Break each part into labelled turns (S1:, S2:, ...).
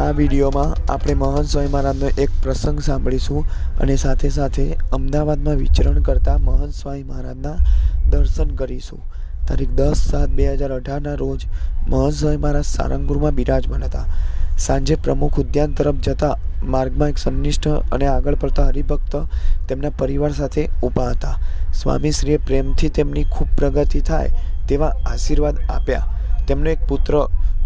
S1: આ વિડીયોમાં આપણે મહંત સ્વામી મહારાજનો એક પ્રસંગ સાંભળીશું અને સાથે સાથે અમદાવાદમાં વિચરણ કરતા મહંત સ્વામી મહારાજના દર્શન કરીશું. તારીખ દસ સાત બે હજાર અઢારના રોજ મહંત સ્વામી મહારાજ સારંગપુરમાં બિરાજમાન હતા. સાંજે પ્રમુખ ઉદ્યાન તરફ જતા માર્ગમાં એક સંનિષ્ઠ અને આગળ પડતા હરિભક્ત તેમના પરિવાર સાથે ઊભા હતા. સ્વામીશ્રીએ પ્રેમથી તેમની ખૂબ પ્રગતિ થાય તેવા આશીર્વાદ આપ્યા. તેમનો એક પુત્ર,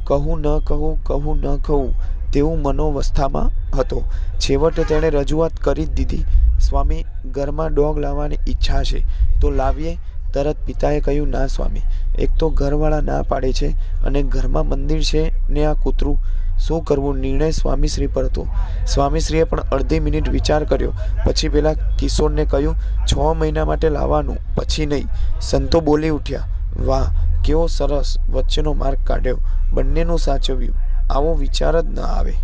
S1: કહું ન કહું કહું ન કહું તેવું મનોવસ્થામાં હતો. છેવટે તેણે રજૂઆત કરી જ દીધી, સ્વામી, ઘરમાં ડોગ લાવવાની ઈચ્છા છે. તો લાવીએ. તરત પિતાએ કહ્યું, ના સ્વામી, એક તો ઘરવાળા ના પાડે છે અને ઘરમાં મંદિર છે ને આ કૂતરું. શું કરવું? નિર્ણય સ્વામીશ્રી પર હતો. સ્વામીશ્રીએ પણ અડધી મિનિટ વિચાર કર્યો. પછી પેલા કિશોરને કહ્યું, છ મહિના માટે લાવવાનું, પછી નહીં. સંતો બોલી ઉઠ્યા, વાહ, કેવો સરસ વચ્ચેનો માર્ગ કાઢ્યો. બંનેનું સાચવ્યું. આવો વિચાર જ ન આવે.